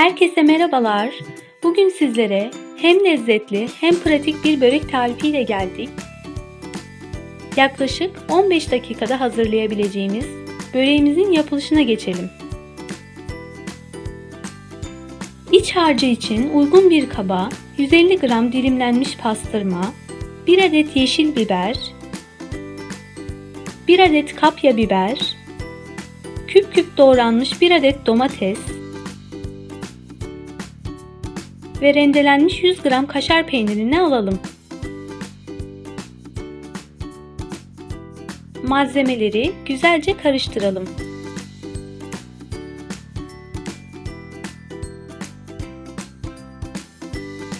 Herkese merhabalar. Bugün sizlere hem lezzetli hem pratik bir börek tarifiyle geldik. Yaklaşık 15 dakikada hazırlayabileceğimiz böreğimizin yapılışına geçelim. İç harcı için uygun bir kaba 150 gram dilimlenmiş pastırma, 1 adet yeşil biber, 1 adet kapya biber, küp küp doğranmış 1 adet domates, ve rendelenmiş 100 gram kaşar peynirini alalım. Malzemeleri güzelce karıştıralım.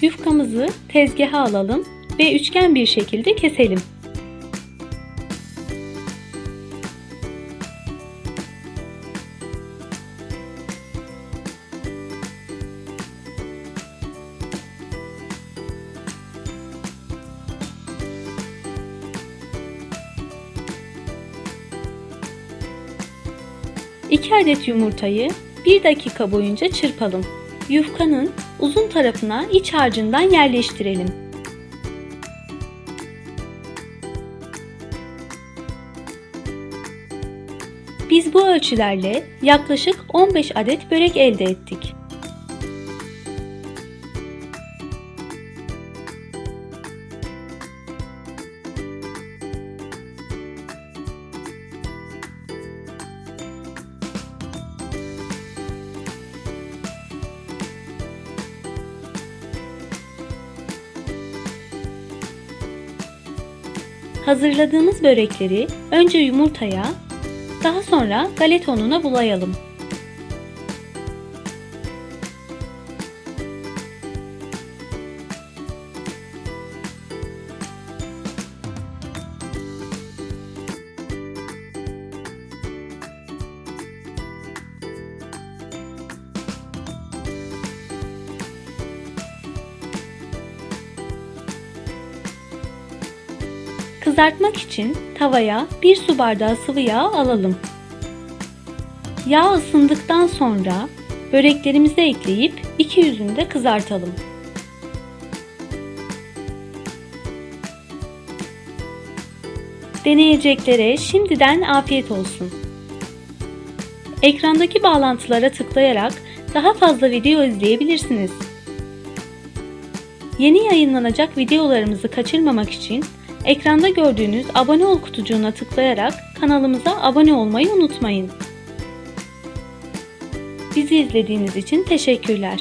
Yufkamızı tezgaha alalım ve üçgen bir şekilde keselim. İki adet yumurtayı 1 dakika boyunca çırpalım. Yufkanın uzun tarafına iç harcından yerleştirelim. Biz bu ölçülerle yaklaşık 15 adet börek elde ettik. Hazırladığımız börekleri önce yumurtaya, daha sonra galeta ununa bulayalım. Kızartmak için tavaya 1 su bardağı sıvı yağ alalım. Yağ ısındıktan sonra böreklerimizi ekleyip iki yüzünü de kızartalım. Deneyeceklere şimdiden afiyet olsun. Ekrandaki bağlantılara tıklayarak daha fazla video izleyebilirsiniz. Yeni yayınlanacak videolarımızı kaçırmamak için Ekranda gördüğünüz abone ol kutucuğuna tıklayarak kanalımıza abone olmayı unutmayın. Bizi izlediğiniz için teşekkürler.